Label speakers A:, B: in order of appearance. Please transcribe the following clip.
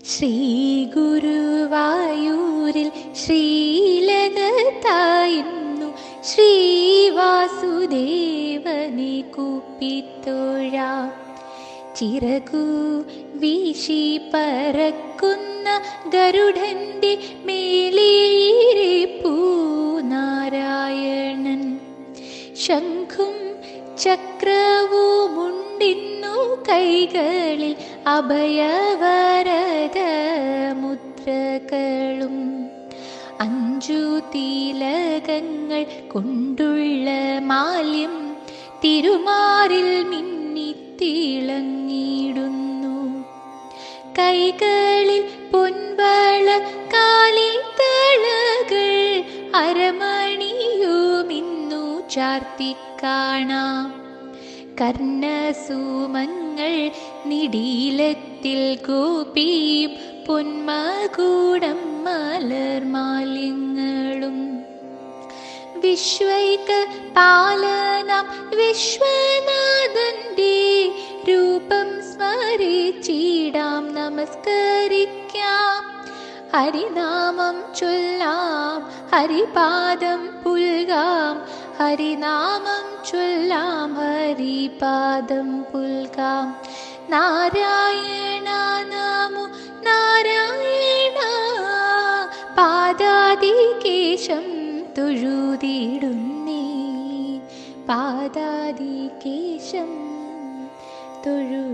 A: ശ്രീ ഗുരുവായൂരിൽ ശ്രീലകത്തായിരുന്നു ശ്രീവാസുദേവനെ കൂപ്പിത്തോഴാം. ചിറകു വീശി പറക്കുന്ന ഗരുഡന്റെ മേലേരെ പൂനാരായണൻ ശംഖും ചക്രവുമുണ്ടിന്നു കൈകളിൽ അഭയവരദ മുദ്രകളും അഞ്ചു തിലകങ്ങൾ കൊണ്ടുള്ള മാല്യം തിരുമാറിൽ മിന്നിത്തിളങ്ങിടുന്നു കൈകളിൽ പൊൻവള കാലിൽ തളകൾ അരമണിയുമിന്നു ചാർത്തിക്കാണാം കർണസൂമങ്ങൾ നിടീലത്തിൽ ഗോപിയും പൊന്മകൂടം മലർമാലിങ്ങളും വിശ്വൈക പാലനം വിശ്വനാഥന്റെ രൂപം സ്മരിച്ചിടാം നമസ്കരിക്കാം. ഹരിനാമം ചൊല്ലാം ഹരിപാദം പുൽകാം ഹരിനാമം चोल्लामरि पुल्कां। नारायणा नामो नारायणा पादादिकेशं तुळूदीडु पादादिकेशं तुळु